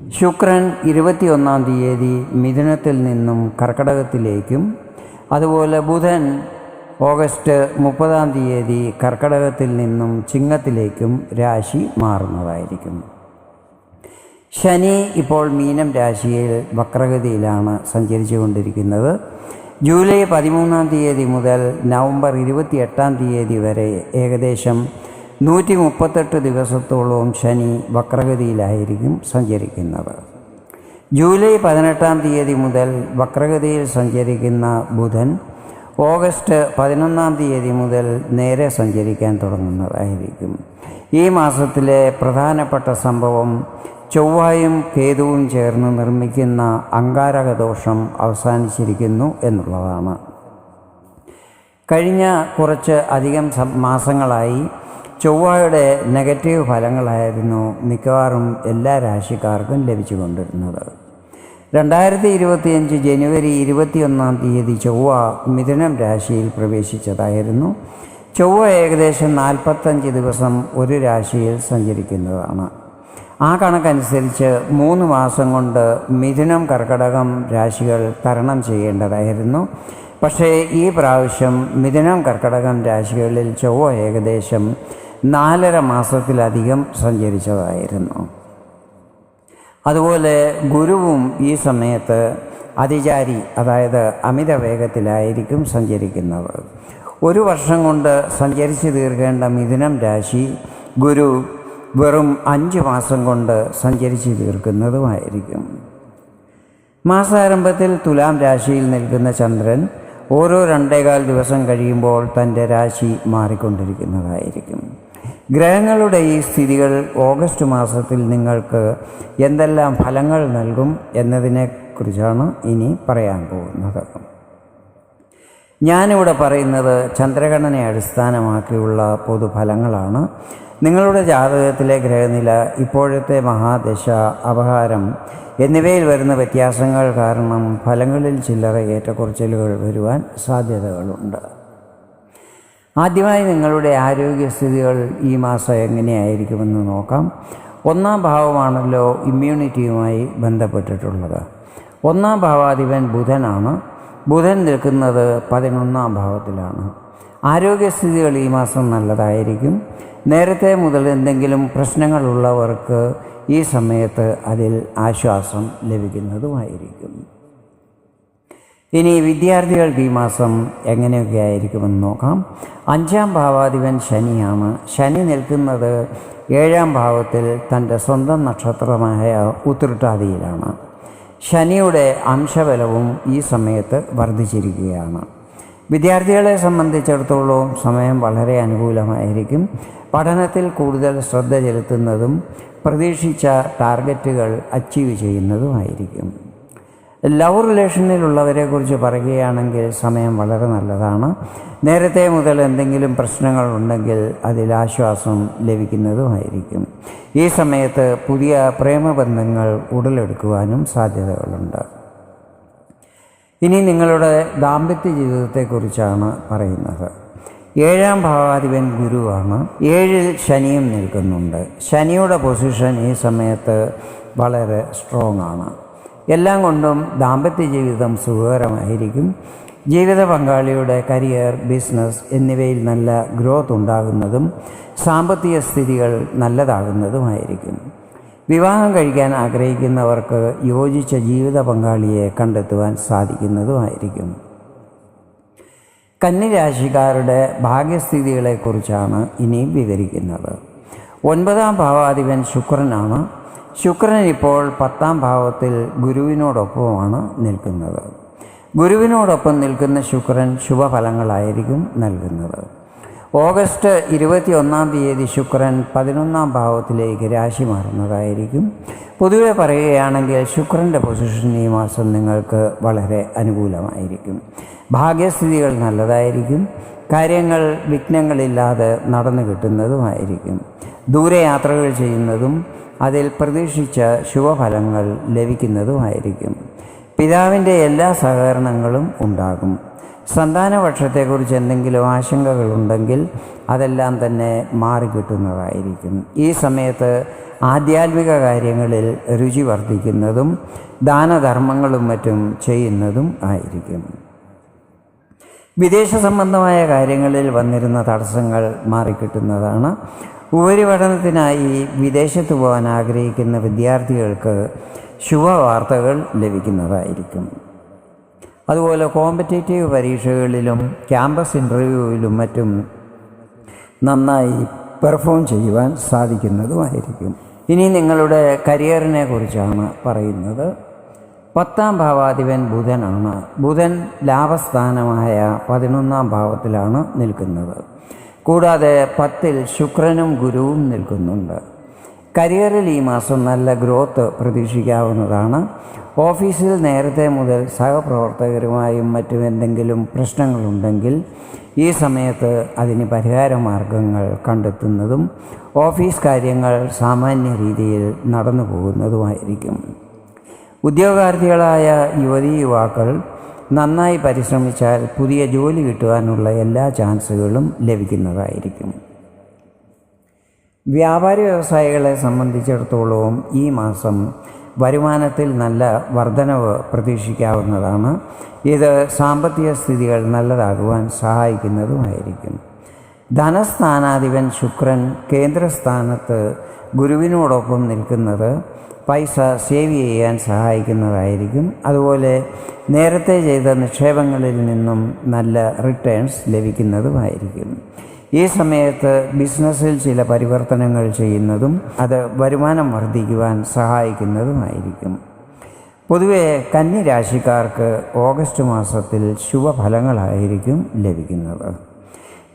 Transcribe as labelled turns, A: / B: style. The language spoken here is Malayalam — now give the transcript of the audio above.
A: ശുക്രൻ ഇരുപത്തിയൊന്നാം തീയതി മിഥുനത്തിൽ നിന്നും കർക്കടകത്തിലേക്കും അതുപോലെ ബുധൻ ഓഗസ്റ്റ് മുപ്പതാം തീയതി കർക്കടകത്തിൽ നിന്നും ചിങ്ങത്തിലേക്കും രാശി മാറുന്നതായിരിക്കും. ശനി ഇപ്പോൾ മീനം രാശിയിൽ വക്രഗതിയിലാണ് സഞ്ചരിച്ചു കൊണ്ടിരിക്കുന്നത് ജൂലൈ പതിമൂന്നാം തീയതി മുതൽ നവംബർ ഇരുപത്തിയെട്ടാം തീയതി വരെ ഏകദേശം നൂറ്റി മുപ്പത്തെട്ട് ദിവസത്തോളവും ശനി വക്രഗതിയിലായിരിക്കും സഞ്ചരിക്കുന്നത്. ജൂലൈ പതിനെട്ടാം തീയതി മുതൽ വക്രഗതിയിൽ സഞ്ചരിക്കുന്ന ബുധൻ ഓഗസ്റ്റ് പതിനൊന്നാം തീയതി മുതൽ നേരെ സഞ്ചരിക്കാൻ തുടങ്ങുന്നതായിരിക്കും. ഈ മാസത്തിലെ പ്രധാനപ്പെട്ട സംഭവം ചൊവ്വായും കേതുവും ചേർന്ന് നിർമ്മിക്കുന്ന അങ്കാരകദോഷം അവസാനിച്ചിരിക്കുന്നു എന്നുള്ളതാണ്. കഴിഞ്ഞ കുറച്ച് അധികം മാസങ്ങളായി ചൊവ്വയുടെ നെഗറ്റീവ് ഫലങ്ങളായിരുന്നു മിക്കവാറും എല്ലാ രാശിക്കാർക്കും ലഭിച്ചുകൊണ്ടിരുന്നത്. രണ്ടായിരത്തി ഇരുപത്തിയഞ്ച് ജനുവരി ഇരുപത്തിയൊന്നാം തീയതി ചൊവ്വ മിഥുനം രാശിയിൽ പ്രവേശിച്ചതായിരുന്നു. ചൊവ്വ ഏകദേശം നാൽപ്പത്തഞ്ച് ദിവസം ഒരു രാശിയിൽ സഞ്ചരിക്കുന്നതാണ്. ആ കണക്കനുസരിച്ച് മൂന്ന് മാസം കൊണ്ട് മിഥുനം കർക്കടകം രാശികൾ തരണം ചെയ്യേണ്ടതായിരുന്നു. പക്ഷേ ഈ പ്രാവശ്യം മിഥുനം കർക്കടകം രാശികളിൽ ചൊവ്വ ഏകദേശം നാലര മാസത്തിലധികം സഞ്ചരിച്ചതായിരുന്നു. അതുപോലെ ഗുരുവും ഈ സമയത്ത് അതിചാരി അതായത് അമിത വേഗത്തിലായിരിക്കും സഞ്ചരിക്കുന്നത്. ഒരു വർഷം കൊണ്ട് സഞ്ചരിച്ച് തീർക്കേണ്ട മിഥുനം രാശി ഗുരു വെറും അഞ്ച് മാസം കൊണ്ട് സഞ്ചരിച്ച് തീർക്കുന്നതുമായിരിക്കും. മാസാരംഭത്തിൽ തുലാം രാശിയിൽ നിൽക്കുന്ന ചന്ദ്രൻ ഓരോ രണ്ടേകാൽ ദിവസം കഴിയുമ്പോൾ തന്റെ രാശി മാറിക്കൊണ്ടിരിക്കുന്നതായിരിക്കും. ഗ്രഹങ്ങളുടെ ഈ സ്ഥിതികൾ ഓഗസ്റ്റ് മാസത്തിൽ നിങ്ങൾക്ക് എന്തെല്ലാം ഫലങ്ങൾ നൽകും എന്നതിനെക്കുറിച്ചാണ് ഇനി പറയാൻ പോകുന്നത്. ഞാനിവിടെ പറയുന്നത് ചന്ദ്രഗണനെ അടിസ്ഥാനമാക്കിയുള്ള പൊതുഫലങ്ങളാണ്. നിങ്ങളുടെ ജാതകത്തിലെ ഗ്രഹനില ഇപ്പോഴത്തെ മഹാദശ അപഹാരം എന്നിവയിൽ വരുന്ന വ്യത്യാസങ്ങൾ കാരണം ഫലങ്ങളിൽ ചില്ലറ ഏറ്റക്കുറച്ചിലുകൾ വരുവാൻ സാധ്യതകളുണ്ട്. ആദ്യമായി നിങ്ങളുടെ ആരോഗ്യസ്ഥിതികൾ ഈ മാസം എങ്ങനെയായിരിക്കുമെന്ന് നോക്കാം. ഒന്നാം ഭാവമാണല്ലോ ഇമ്മ്യൂണിറ്റിയുമായി ബന്ധപ്പെട്ടിട്ടുള്ളത്. ഒന്നാം ഭാവാധിപൻ ബുധനാണ്. ബുധൻ നിൽക്കുന്നത് പതിനൊന്നാം ഭാവത്തിലാണ്. ആരോഗ്യസ്ഥിതികൾ ഈ മാസം നല്ലതായിരിക്കും. നേരത്തെ മുതൽ എന്തെങ്കിലും പ്രശ്നങ്ങളുള്ളവർക്ക് ഈ സമയത്ത് അതിൽ ആശ്വാസം ലഭിക്കുന്നതുമായിരിക്കും. ഇനി വിദ്യാർത്ഥികൾക്ക് ഈ മാസം എങ്ങനെയൊക്കെ ആയിരിക്കുമെന്ന് നോക്കാം. അഞ്ചാം ഭാവാധിപൻ ശനിയാണ്. ശനി നിൽക്കുന്നത് ഏഴാം ഭാവത്തിൽ തന്റെ സ്വന്തം നക്ഷത്രമായ ഉത്രട്ടാതിയിലാണ്. ശനിയുടെ അംശബലവും ഈ സമയത്ത് വർദ്ധിച്ചിരിക്കുകയാണ്. വിദ്യാർത്ഥികളെ സംബന്ധിച്ചിടത്തോളം സമയം വളരെ അനുകൂലമായിരിക്കും. പഠനത്തിൽ കൂടുതൽ ശ്രദ്ധ ചെലുത്തുന്നതും പ്രതീക്ഷിച്ച ടാർഗറ്റുകൾ അച്ചീവ് ചെയ്യുന്നതുമായിരിക്കും. ലവ് റിലേഷനിലുള്ളവരെ കുറിച്ച് പറയുകയാണെങ്കിൽ സമയം വളരെ നല്ലതാണ്. നേരത്തെ മുതൽ എന്തെങ്കിലും പ്രശ്നങ്ങൾ ഉണ്ടെങ്കിൽ അതിൽ ആശ്വാസം ലഭിക്കുന്നതുമായിരിക്കും. ഈ സമയത്ത് പുതിയ പ്രേമബന്ധങ്ങൾ ഉടലെടുക്കുവാനും സാധ്യതകളുണ്ട്. ഇനി നിങ്ങളുടെ ദാമ്പത്യ ജീവിതത്തെക്കുറിച്ചാണ് പറയുന്നത്. ഏഴാം ഭാവാധിപൻ ഗുരുവാണ്. ഏഴിൽ ശനിയും നിൽക്കുന്നുണ്ട്. ശനിയുടെ പൊസിഷൻ ഈ സമയത്ത് വളരെ സ്ട്രോങ് ആണ്. എല്ലാം കൊണ്ടും ദാമ്പത്യ ജീവിതം സുഖകരമായിരിക്കും. ജീവിത പങ്കാളിയുടെ കരിയർ ബിസിനസ് എന്നിവയിൽ നല്ല ഗ്രോത്ത് ഉണ്ടാകുന്നതും സാമ്പത്തിക സ്ഥിതികൾ നല്ലതാകുന്നതുമായിരിക്കും. വിവാഹം കഴിക്കാൻ ആഗ്രഹിക്കുന്നവർക്ക് യോജിച്ച ജീവിത പങ്കാളിയെ കണ്ടെത്തുവാൻ സാധിക്കുന്നതുമായിരിക്കും. കന്നിരാശിക്കാരുടെ ഭാഗ്യസ്ഥിതികളെക്കുറിച്ചാണ് ഇനിയും വിവരിക്കുന്നത്. ഒൻപതാം ഭാവാധിപൻ ശുക്രനാണ്. ശുക്രൻ ഇപ്പോൾ പത്താം ഭാവത്തിൽ ഗുരുവിനോടൊപ്പമാണ് നിൽക്കുന്നത്. ഗുരുവിനോടൊപ്പം നിൽക്കുന്ന ശുക്രൻ ശുഭഫലങ്ങളായിരിക്കും നൽകുന്നത്. ഓഗസ്റ്റ് ഇരുപത്തി ഒന്നാം തീയതി ശുക്രൻ പതിനൊന്നാം ഭാവത്തിലേക്ക് രാശി മാറുന്നതായിരിക്കും. പൊതുവെ പറയുകയാണെങ്കിൽ ശുക്രന്റെ പൊസിഷൻ ഈ മാസം നിങ്ങൾക്ക് വളരെ അനുകൂലമായിരിക്കും. ഭാഗ്യസ്ഥിതികൾ നല്ലതായിരിക്കും. കാര്യങ്ങൾ വിഘ്നങ്ങളില്ലാതെ നടന്നു കിട്ടുന്നതുമായിരിക്കും. ദൂരയാത്രകൾ ചെയ്യുന്നതും അതിൽ പ്രതീക്ഷിച്ച ശുഭഫലങ്ങൾ ലഭിക്കുന്നതുമായിരിക്കും. പിതാവിന്റെ എല്ലാ സഹകരണങ്ങളും ഉണ്ടാകും. സന്താനപക്ഷത്തെക്കുറിച്ച് എന്തെങ്കിലും ആശങ്കകളുണ്ടെങ്കിൽ അതെല്ലാം തന്നെ മാറിക്കിട്ടുന്നതായിരിക്കും. ഈ സമയത്ത് ആധ്യാത്മിക കാര്യങ്ങളിൽ രുചി വർദ്ധിക്കുന്നതും ദാനധർമ്മങ്ങളും മറ്റും ചെയ്യുന്നതും ആയിരിക്കും. വിദേശ സംബന്ധമായ കാര്യങ്ങളിൽ വന്നിരുന്ന തടസ്സങ്ങൾ മാറിക്കിട്ടുന്നതാണ്. ഉപരിപഠനത്തിനായി വിദേശത്ത് പോകാൻ ആഗ്രഹിക്കുന്ന വിദ്യാർത്ഥികൾക്ക് ശുഭവാർത്തകൾ ലഭിക്കുന്നതായിരിക്കും. അതുപോലെ കോമ്പറ്റേറ്റീവ് പരീക്ഷകളിലും ക്യാമ്പസ് ഇന്റർവ്യൂവിലും മറ്റും നന്നായി പെർഫോം ചെയ്യുവാൻ സാധിക്കുന്നതുമായിരിക്കും. ഇനി നിങ്ങളുടെ കരിയറിനെ കുറിച്ചാണ് പറയുന്നത്. പത്താം ഭാവാധിപൻ ബുധനാണ്. ബുധൻ ലാഭസ്ഥാനമായ പതിനൊന്നാം ഭാവത്തിലാണ് നിൽക്കുന്നത്. കൂടാതെ പത്തിൽ ശുക്രനും ഗുരുവും നിൽക്കുന്നുണ്ട്. കരിയറിൽ ഈ മാസം നല്ല ഗ്രോത്ത് പ്രതീക്ഷിക്കാവുന്നതാണ്. ഓഫീസിൽ നേരത്തെ മുതൽ സഹപ്രവർത്തകരുമായും മറ്റും എന്തെങ്കിലും പ്രശ്നങ്ങളുണ്ടെങ്കിൽ ഈ സമയത്ത് അതിന് പരിഹാര മാർഗങ്ങൾ കണ്ടെത്തുന്നതും ഓഫീസ് കാര്യങ്ങൾ സാമാന്യ രീതിയിൽ നടന്നു പോകുന്നതുമായിരിക്കും ഉദ്യോഗാർത്ഥികളായ യുവതീ യുവാക്കൾ നന്നായി പരിശ്രമിച്ചാൽ പുതിയ ജോലി കിട്ടുവാനുള്ള എല്ലാ ചാൻസുകളും ലഭിക്കുന്നതായിരിക്കും. വ്യാപാരി വ്യവസായികളെ സംബന്ധിച്ചിടത്തോളവും ഈ മാസം വരുമാനത്തിൽ നല്ല വർധനവ് പ്രതീക്ഷിക്കാവുന്നതാണ്. ഇത് സാമ്പത്തിക സ്ഥിതികൾ നല്ലതാകുവാൻ സഹായിക്കുന്നതുമായിരിക്കും. ധനസ്ഥാനാധിപൻ ശുക്രൻ കേന്ദ്രസ്ഥാനത്ത് ഗുരുവിനോടൊപ്പം നിൽക്കുന്നത് പൈസ സേവ് ചെയ്യാൻ സഹായിക്കുന്നതായിരിക്കും. അതുപോലെ നേരത്തെ ചെയ്ത നിക്ഷേപങ്ങളിൽ നിന്നും നല്ല റിട്ടേൺസ് ലഭിക്കുന്നതുമായിരിക്കും. ഈ സമയത്ത് ബിസിനസ്സിൽ ചില പരിവർത്തനങ്ങൾ ചെയ്യുന്നതും അത് വരുമാനം വർദ്ധിക്കുവാൻ സഹായിക്കുന്നതുമായിരിക്കും. പൊതുവെ കന്നി രാശിക്കാർക്ക് ഓഗസ്റ്റ് മാസത്തിൽ ശുഭഫലങ്ങളായിരിക്കും ലഭിക്കുന്നത്.